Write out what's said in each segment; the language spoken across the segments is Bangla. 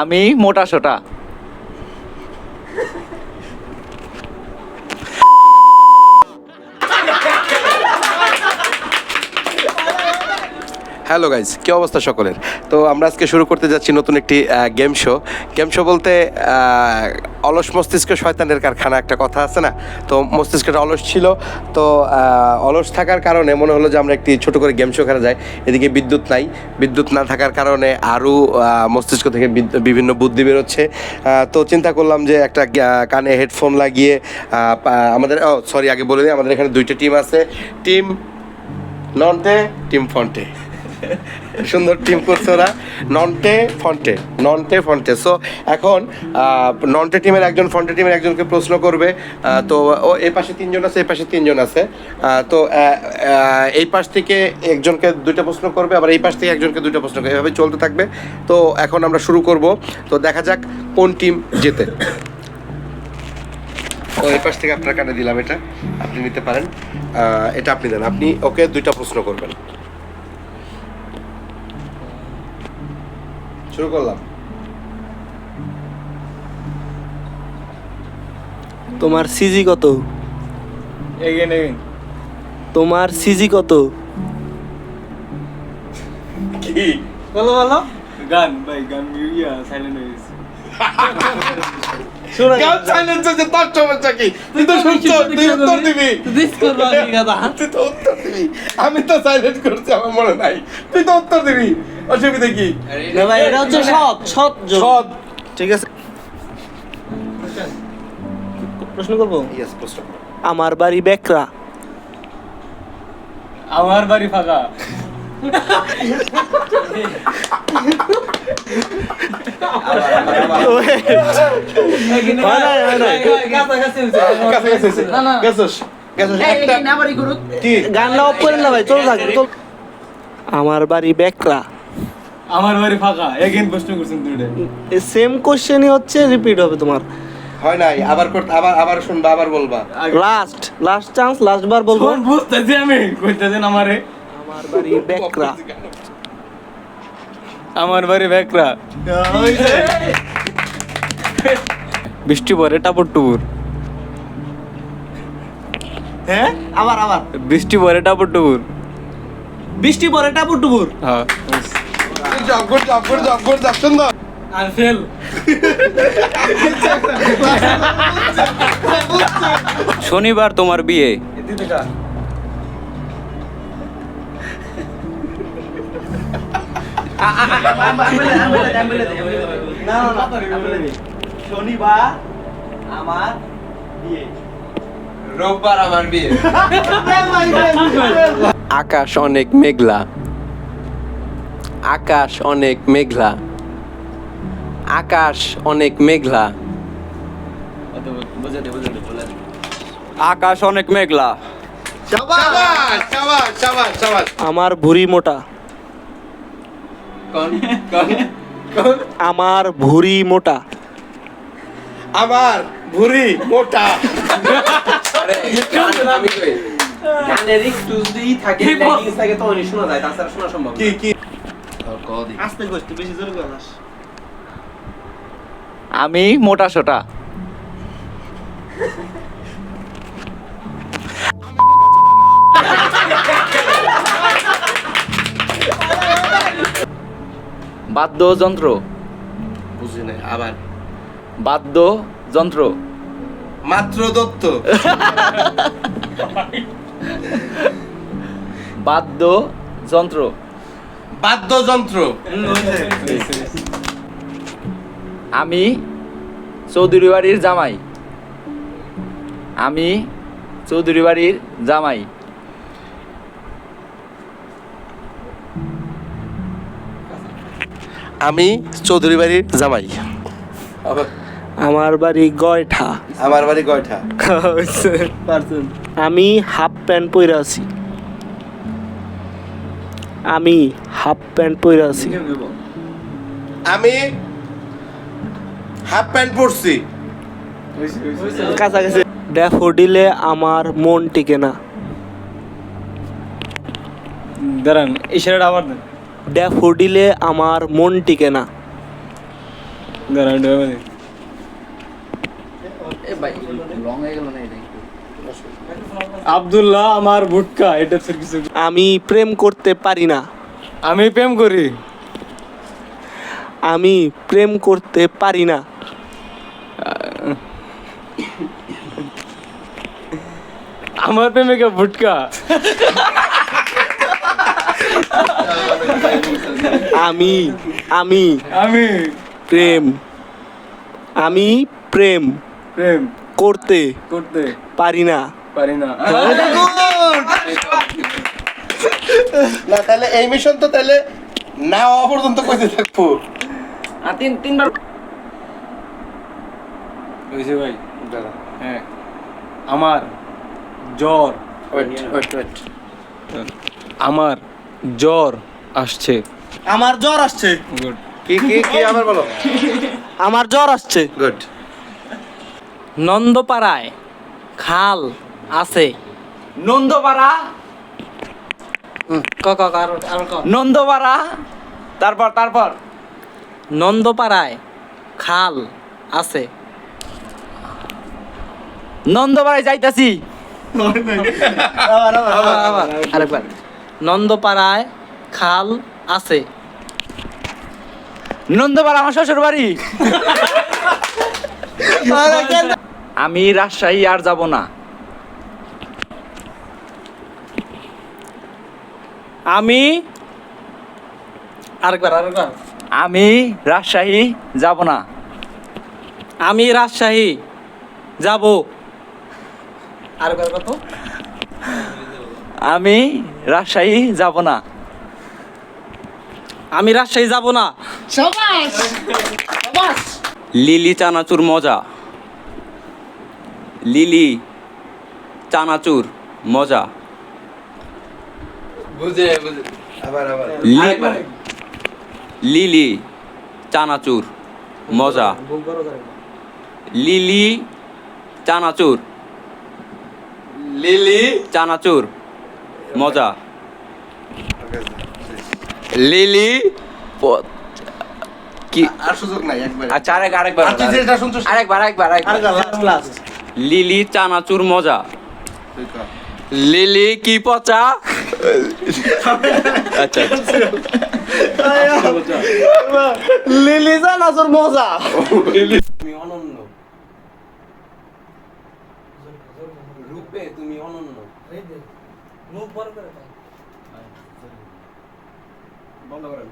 আমি মোটা সোটা। হ্যালো গাইজ কী অবস্থা সকলের? তো আমরা আজকে শুরু করতে যাচ্ছি নতুন একটি গেম শো গেম শো বলতে অলস মস্তিষ্ক শয়তানের কারখানা একটা কথা আছে না? তো মস্তিষ্কটা অলস ছিল। তো অলস থাকার কারণে মনে হলো যে আমরা একটি ছোট করে গেম শো খেলা যায়। এদিকে বিদ্যুৎ নাই। বিদ্যুৎ না থাকার কারণে আরও মস্তিষ্ক থেকে বিভিন্ন বুদ্ধি বেরোচ্ছে। তো চিন্তা করলাম যে একটা কানে হেডফোন লাগিয়ে আমাদের, ও সরি আগে বলে দিই, আমাদের এখানে দুইটা টিম আছে। টিম নন্টে টিম ফন্টে সুন্দর টিম করছে ওরা। নন্টে, ফন্টে নন্টে, ফন্টে। সো এখন নন্টে টিমের একজন, ফন্টে টিমের একজনকে প্রশ্ন করবে। তো, ও এই পাশে তিনজন আছে, এই পাশে তিনজন আছে। তো এই পাশ থেকে একজনকে দুইটা প্রশ্ন করবে, আবার এই পাশ থেকে একজনকে দুইটা প্রশ্ন করবে। এভাবে চলতে থাকবে। তো, এখন আমরা শুরু করব। তো, দেখা যাক কোন টিম জেতে। তো, এই পাশ থেকে আপনার কানে দিলাম এটা। আপনি নিতে পারেন। এটা আপনি দেন। আপনি ওকে দুইটা প্রশ্ন করবেন। শুরু করলাম। তোমার সিজি কত? এগেন এগেন তোমার সিজি কত? কি? বলো বলো। গান ভাই গান ইয়া সাইলেন্ট হয়ে গেছে। গান সাইলেন্স হয়েছে তোর সমস্যা কি? তুই তো শুনছ তুই উত্তর দিবি? তুই তো উত্তর দিবি। আমি তো সাইলেন্ট করছি আমার মনে নাই। তুই তো উত্তর দিবি। অসুবিধা কি? না ভাই এটা হচ্ছে সৎ সৎ সৎ। ঠিক আছে। প্রশ্ন করব? ইয়েস প্রশ্ন আমার বাড়ি বেকরা। আমার বাড়ি ফাঁকা। আমার বাড়ি বেকরা। আমার বাড়ি ফাঁকা এগেন প্রশ্ন করছেন দুইটা। সেম কোশ্চেনই হচ্ছে রিপিট হবে তোমার। হয় নাই আবার করতে আবার আবার শুনবা আবার বলবা। লাস্ট লাস্ট চান্স লাস্ট বার বলব। বুঝতেছি আমি কইতেছেন আমারে। আমার বাড়ি বেকরা। আমার বাড়ি বেকরা। বৃষ্টি পরে টাপুর টুপুর। হ্যাঁ আবার আবার। বৃষ্টি পরে টাপুর টুপুর। বৃষ্টি পরে টাপুর টুপুর। হ্যাঁ job good job good job good job সুন্দর আর ফেল। শনিবার তোমার বিয়ে। শনিবার আমার বিয়ে। রোববার আমার বিয়ে। আকাশ অনেক মেঘলা। আকাশ অনেক মেঘলা। আকাশ অনেক মেঘলা। আকাশ অনেক মেঘলা। আমার ভুঁড়ি মোটা। কোন কোন কোন? আমার ভুঁড়ি মোটা। আমার ভুরি মোটা। গানের একটু যদি থাকে তখনই শোনা যায় তাছাড়া শোনা সম্ভব কি কি? আস্তে কষ্ট বেশি জোরে গলাস আমি মোটা সোটা। বাদ্যযন্ত্র। বুঝি নাই আবার? বাদ্যযন্ত্র। মাত্র দত্ত। বাদ্যযন্ত্র। বাদ্যযন্ত্র। আমি চৌধুরী বাড়ির জামাই। আমি চৌধুরী বাড়ির জামাই। আমি চৌধুরী বাড়ির জামাই। আমার বাড়ি গয়ঠা। আমার বাড়ি গয়ঠা। আমি হাফ প্যান্ট পরে আছি। আমি হাফ প্যান্ট পরে আছি। আমি হাফ প্যান্ট পরছি। কাছাকাছি। ড্যাফোডিলে আমার মন টিকে না। দাঁড়ান ইশারাটা আবার দেন। ড্যাফোডিলে আমার মন টিকে না। গান আমি ডুবে দিই। আব্দুল্লাহ আমার ভুটকা এটা তোর কিছু আমি প্রেম করতে পারি না। আমি প্রেম করি। আমি প্রেম করতে পারি না। আমার প্রেমিকা ভুটকা আমি আমি আমি। প্রেম। আমি প্রেম। প্রেম। করতে করতে পারি না। পারি না। না তাহলে এই মিশন তো তাহলে না হওয়া পর্যন্ত কইতে থাকব। তিন তিনবার বুঝছি ভাই হ্যাঁ। আমার জ্বর। আমার জ্বর আসছে। আমার জ্বর আসছে। গুড কি কি কি আবার বলো? আমার জ্বর আসছে। গুড নন্দপাড়ায় খাল আছে। নন্দপাড়া? ক ক ক, আরও আরও ক। নন্দপাড়া? তারপর তারপর? নন্দপাড়ায় খাল আছে। নন্দপাড়ায় যাইতাছি। আরেকবার। নন্দপাড়ায় খাল আছে। নন্দপাড়া আমার শ্বশুর বাড়ি আমি রাজশাহী আর যাব না। আমি আরেকবার আরেকবার। আমি রাজশাহী যাব না। আমি রাজশাহী যাব। আরেকবার কত আমি রাজশাহী যাব না। আমি রাজশাহী যাব না। লিলি চানাচুর মজা। লিলি চানাচুর মজা। বুঝে বুঝে। আবার আবার। লিলি চানাচুর মজা। লিলি চানাচুর। লিলি? চানাচুর মজা। লিলি কি আর সুযোগ নাই একবার। আচ্ছা আরেক আরেকবার। আর তুই আরেকবার আরেকবার আরেকবার। লিলি চানাচুর মজা। লিলি কি পচা? আচ্ছা আচ্ছা। লিলি জানাজুর মজা। তুমি অনন্য। রূপে তুমি অনন্য। বন্ধ করেন।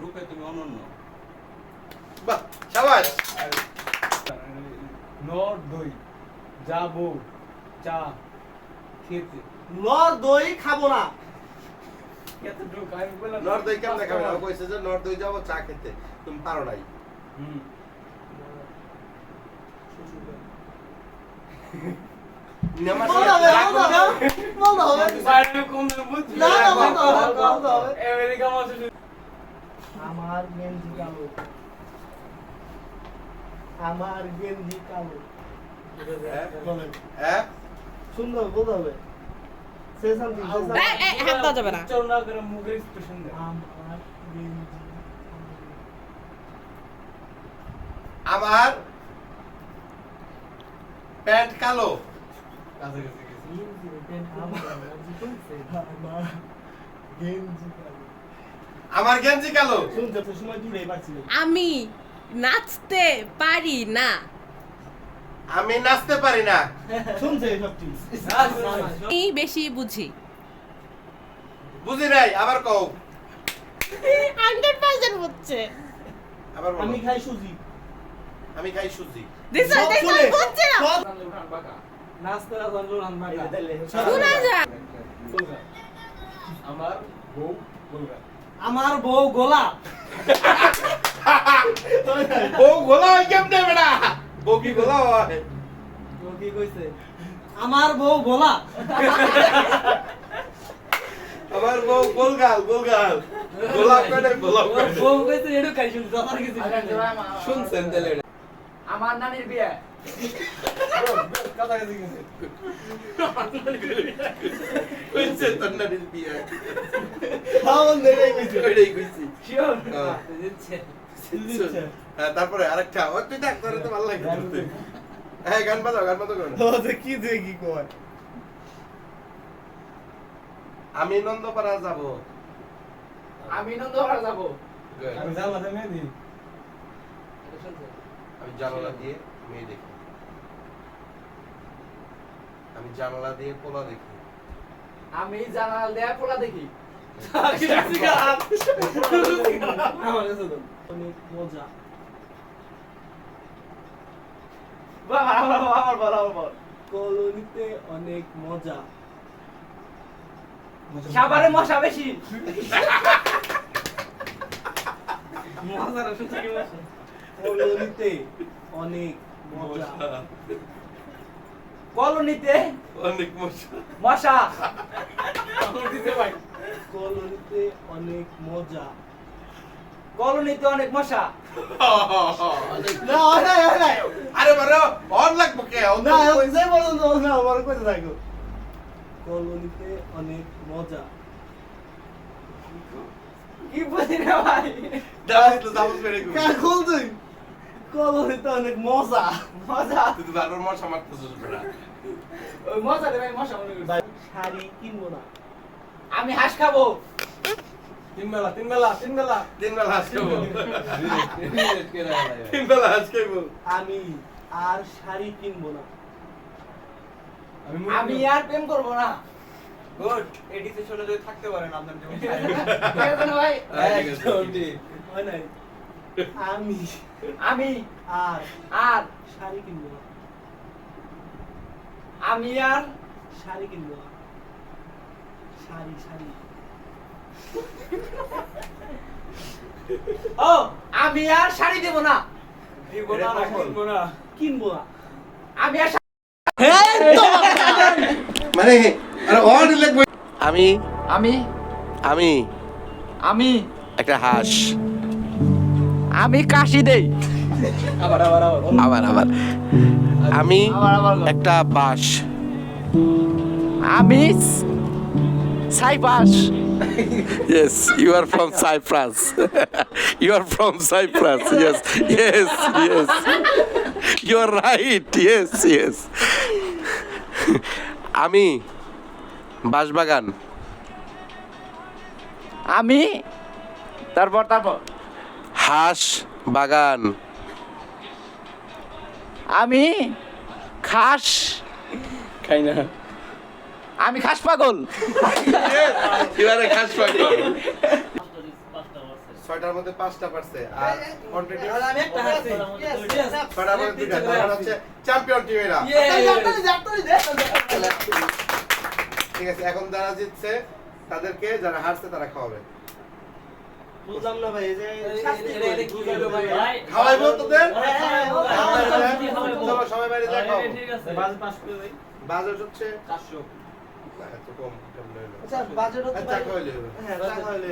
রূপে তুমি অনন্য। বাহ শাবাশ নর দই। যাব চা খেতে। নর দই খাব না। নর্থ দই কেমন দেখাবে ও কইছে যে নর্থ দই যাব চা খেতে। তুমি পারো নাই। হুম। নেমা বাইরে কম না। করে মুখের এক্সপ্রেশন দেয় আমার গেঞ্জি প্যান্ট কালো। গেছি। আমার গেঞ্জি কালো। আমার গেঞ্জি কালো। শুনতে তো সময় দূরে পাচ্ছি আমি। নাচতে পারি না। আমি নাচতে পারি না। শুনছে সবটি আমি বেশি বুঝি। বুঝি নাই আবার কও। হান্ড্রেড পার্সেন্ট বুঝছে। আবার বলো। আমি খাই সুজি। আমি খাই সুজি। দিস সব দিস শুনে। বুঝছে না। সব নাচতে নাচতে রান বাঁকা। শোনা যায় আমার বউ বলগা আমার বউ গোলা ও গোলা হয় কেমনে বেটা বউ কি গোলা হয় ও কি কইছে আমার বউ গোলা আমার বউ গোলগাল গোলগাল গোলাপ কাটে গোলাপ কাটে বউ কইছে এডু খাই শুনছে আর কিছু শুনছেন তাহলে আমার নানির বিয়ে কাছাকাছি গেছে কইছে তোর নানির বিয়ে খাওয়ান দেড়াই গেছে ওইটাই কইছি শিওর হ্যাঁ। হ্যাঁ তারপরে আরেকটা তুই দেখ তোর তো ভালো লাগে শুনতে। হ্যাঁ গান বাজাও গান বাজাও গান কি যে কি কয়। আমি নন্দপাড়া যাব। আমি নন্দপাড়া যাব। আমি জানলা মেয়ে দিই। আমি জানালা দিয়ে মেয়ে দেখি। আমি জানালা দিয়ে পোলা দেখি। আমি জানাল দেয়া পোলা দেখি। আমার কাছে তো। অনেক মজা। কলোনিতে অনেক মজা। সাবারে মশা বেশি। কলোনিতে অনেক মজা। কলোনিতে অনেক মজা। মশা। কলোনিতে অনেক মজা। কলোনিতে অনেক মশা। না আরে বারে অন লাগবো কে? না যে বলো না আমার কইতে থাকো। কলোনিতে অনেক মজা। কি বুঝি না ভাই? দাঁড়াই তো জামুস মেরে কই কার খোল তুই? কলোনিতে অনেক মজা। মজা? তুই তো বারবার মশা মারতেছিস বেটা ওই মজা রে ভাই মশা মনে করছি। শাড়ি কিনবো না। আমি হাঁস খাব। তিন বেলা তিন বেলা তিন বেলা তিন বেলা হাস তিন বেলা হাস আমি আর শাড়ি কিনবো না। আমি আর প্রেম করব না। গুড এই ডিসিশনে যদি থাকতে পারেন আপনার যেমন ঠিক আছে। না ভাই? আমি আমি আর আর শাড়ি কিনবো না। আমি আর শাড়ি কিনবো না। শাড়ি শাড়ি। ও আমি আর শাড়ি দেব না। দিব না না কিনবো না। কিনবো না। আমি আর মানে আরে অন লাগবো আমি আমি আমি আমি একটা হাঁস। আমি কাশি দেই। আবার আবার আবার আবার আবার। আমি। একটা বাঁশ। আমি সাইপাস Yes, you are from Cyprus. you are from Cyprus. Yes, yes, yes. You are right. Yes, yes. আমি বাঁশবাগান আমি তারপর তারপর হাঁস বাগান আমি খাস খাই না আমি খাস পাগল। এবারে ছয়টার মধ্যে পাঁচটা পারছে আর কোয়ান্টিটি আমি একটা হাসি ছয়টার মধ্যে দুইটা তার হচ্ছে চ্যাম্পিয়ন টিম এরা। ঠিক আছে এখন যারা জিতছে তাদেরকে যারা হারছে তারা খাওয়াবে। বুঝলাম না ভাই এই যে খাওয়াইবো তোদের? চলো সবাই বাইরে বাজেট হচ্ছে চারশো। এত কম কেমন? আচ্ছা বাজেট হচ্ছে হ্যাঁ টাকা হইলে